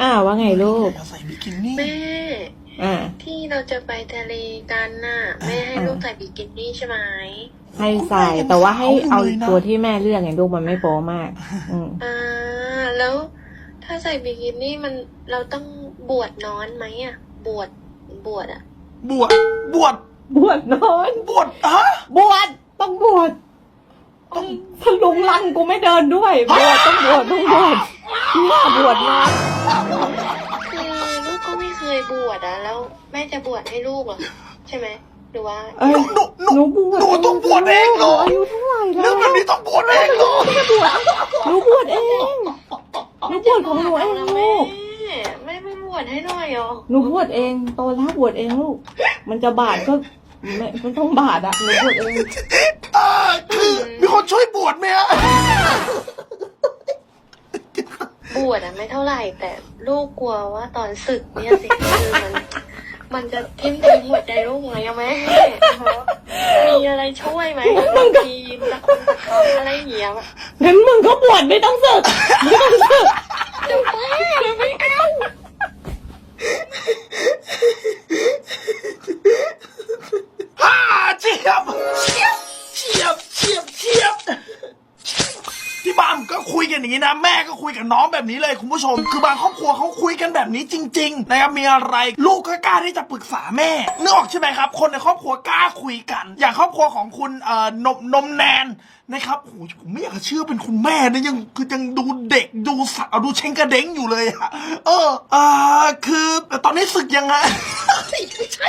อ้าวว่าไงลูกอย่าใส่บิกินี่แม่ อ่า ที่เราจะไปทะเลกันน่ะแม่ให้ลูกใส่บิกินี่ใช่ไหมให้ใส่แต่ว่าให้เอาตัวที่แม่เลือกไงลูกมันไม่โป๊มาก อืมอ่าแล้วถ้าใส่บิกินี่มันเราต้องบวชนอนไหมอะ บวชบวชอะ บวชบวชบวชนอนบวชฮะบวชต้องบวชต้องทะลุงลังกูไม่เดินด้วยบวชต้องบวชต้องบวชเนี่ยบวชนอน คือลูกก็ไม่เคยบวชอะแล้วแม่จะบวชให้ลูกเหรอใช่ไหมหรือว่า เอ้ยหนูหนูหนูบวชหนูต้องบวชเองเหรออายุเท่าไหร่แล้เรื่อวงแบบนี้ต้องบวชเองเหรอหนูบวชเองหนูบวชของหนูเองแล้วลูแม่กแม่ไม่บวชให้หน่อยเหรอหนูบวชเองโตแล้วบวชเองลูกมันจะบาดก็ไม่ไม่ต้องบาดอะหนูบวชเอง อ่าคือมีคนช่วยบวชไหมฮะ บ วชอะไม่เท่าไหร่แต่ลูกกลัวว่าตอนศึกเนี่ยสิคือมัน มันจะทิ่มแทงหัวใจลูกไหมอะแม่มีอะไรช่วยไหมบางทีตะคุ่มตะคองอะไรอย่างเงี้ย งั้นมึงก็บวชไม่ต้องสึกไม่ต้องสึก ก็คุยกันอย่างนี้นะ แม่ก็คุยกับน้องแบบนี้เลยคุณผู้ชม คือบางครอบครัวเขาคุยกันแบบนี้จริงๆนะครับมีอะไรลูกก็กล้าที่จะปรึกษาแม่นึกออกใช่ไหมครับ คนในครอบครัวกล้าคุยกัน อย่างครอบครัวของคุณเอ่อนมนมแนนนะครับโอ้โหผมไม่อยากจะเชื่อเป็นคุณแม่นะยังคือยังดูเด็กดูสาวดูเชงกระเด้งอยู่เลยอะเอออ่าคือตอนนี้ศึกยังไง ไม่ใช่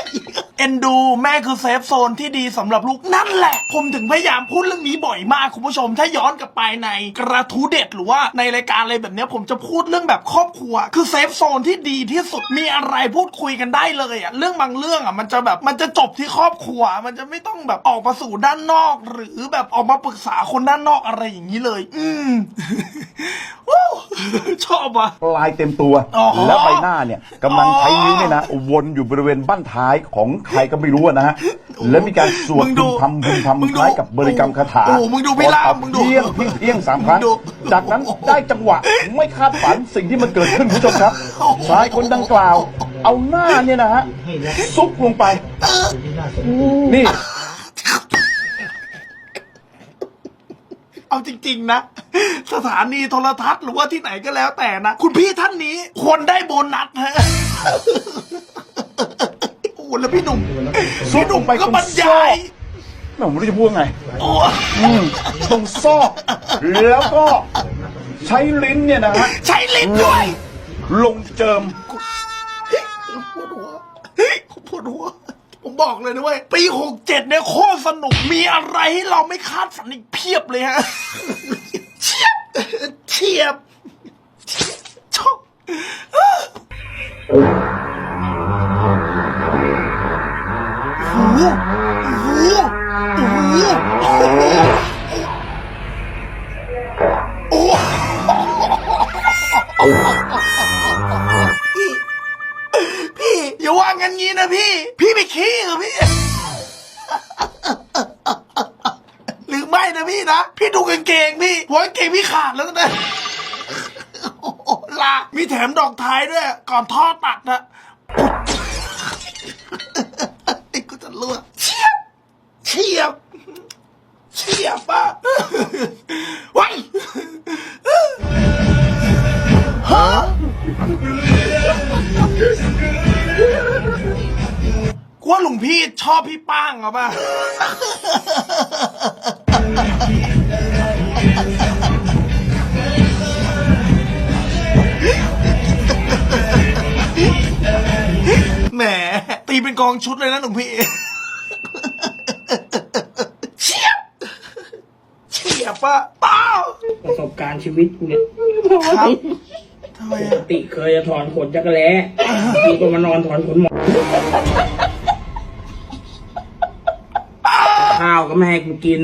เอ็นดูแม่คือเซฟโซนที่ดีสำหรับลูกนั่นแหละ ผมถึงพยายามพูดเรื่องนี้บ่อยมากคุณผู้ชม ถ้าย้อนกลับไปในกระทู้เด็ดหรือว่าในรายการอะไรแบบเนี้ยผมจะพูดเรื่องแบบครอบครัว คือเซฟโซนที่ดีที่สุดมีอะไรพูดคุยกันได้เลยอะเรื่องบางเรื่องอะมันจะแบบมันจะจบที่ครอบครัว มันจะไม่ต้องแบบออกมาสู่ด้านนอก หรือแบบออกมาปรึกษาคนด้านนอกอะไรอย่างนี้เลย อืมว้าวชอบอะลายเต็มตัว อ๋อ แล้วใบหน้าเนี่ยกำลังใช้นิ้วเนี่ยนะวนอยู่บริเวณบั้นท้ายของใครก็ไม่รู้อะนะฮะแล้วมีการสวดมึงดูพึมพำพึมมึงพำดูคล้ายกับบริกรรมคาถาโอ้มึงดูพี่ล่ามพอมึงดูเพียงเพียงเพียงสามครั้งมึงดูจากนั้นได้จังหวะไม่คาดฝันสิ่งที่มันเกิดขึ้นคุณผู้ชมครับชายคนดังกล่าว เอาหน้าเนี่ยนะฮะซุกลงไปนี่เอาจริง ๆ นะ สถานีโทรทัศน์หรือว่าที่ไหนก็แล้วแต่นะ คุณพี่ท่านนี้ควรได้โบนัสฮะ โอ้แล้วพี่หนุ่มพี่หนุ่มก็บรรยายไม่ผมไม่รู้จะพูดไงโอ้อืมตรงซอก แล้วก็ใช้ลิ้นเนี่ยนะฮะใช้ลิ้นด้วย ลงเจิมปวดหัวปวดหัว ผมบอกเลยนะเว้ย ปีหกเจ็ดเนี่ยโคตรสนุก มีอะไรให้เราไม่คาดฝันอีกเพียบเลยฮะเฉียบเฉียบชอบ งี้นะพี่ พี่ไปขี้เหรอพี่ หรือไม่นะพี่นะ พี่ดูกางเกงพี่หัวกางเกงพี่ขาดแล้วนะโอ้โหลา มีแถมดอกท้ายด้วย ก่อนท่อตัดนะไอ้กูจะรั่วเฉียบเฉียบเฉียบปะ พี่ชอบพี่ป้างเหรอป่ะแหม ตีเป็นกองชุดเลยนะหลวงพี่เฉียบเฉียบปะเปล่าประสบการณ์ชีวิตกูเนี่ยครับทำไมปกอะติเคยจะถอนขนจักรแล้มีคนมานอนถอนขนหมอ ข้าวก็ไม่ให้กูกิน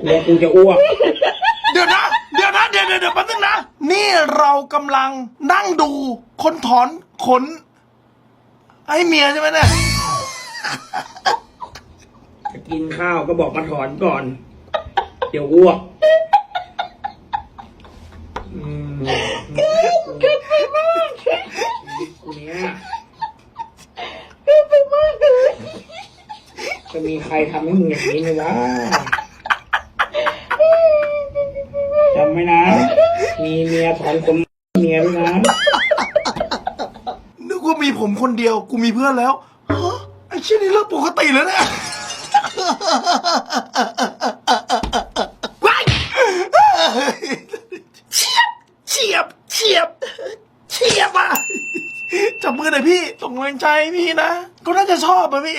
กลัวกูจะอ้วก เดี๋ยวนะ เดี๋ยวนะเดี๋ยวเดี๋ยวเดี๋ยวแป๊บนึงนะ นี่เรากำลังนั่งดูคนถอนขนให้เมียใช่ไหมเนี่ย จะกินข้าวก็บอกมาถอนก่อน เดี๋ยวอ้วก อืม จะ มีใครทำให้มึงอย่างนี้ไหมวะจำไว้นะ มีเมียถอนขนเมียด้วยนะนึกว่ามีผมคนเดียว กูมีเพื่อนแล้วฮะไอ้เชี่ยนี่เรื่องปกติแล้วเนี่ยว้ายเฉียบเฉียบเฉียบเฉียบอะจับมือหน่อยพี่ส่งแรงใจให้พี่นะ ก็น่าจะชอบอะพี่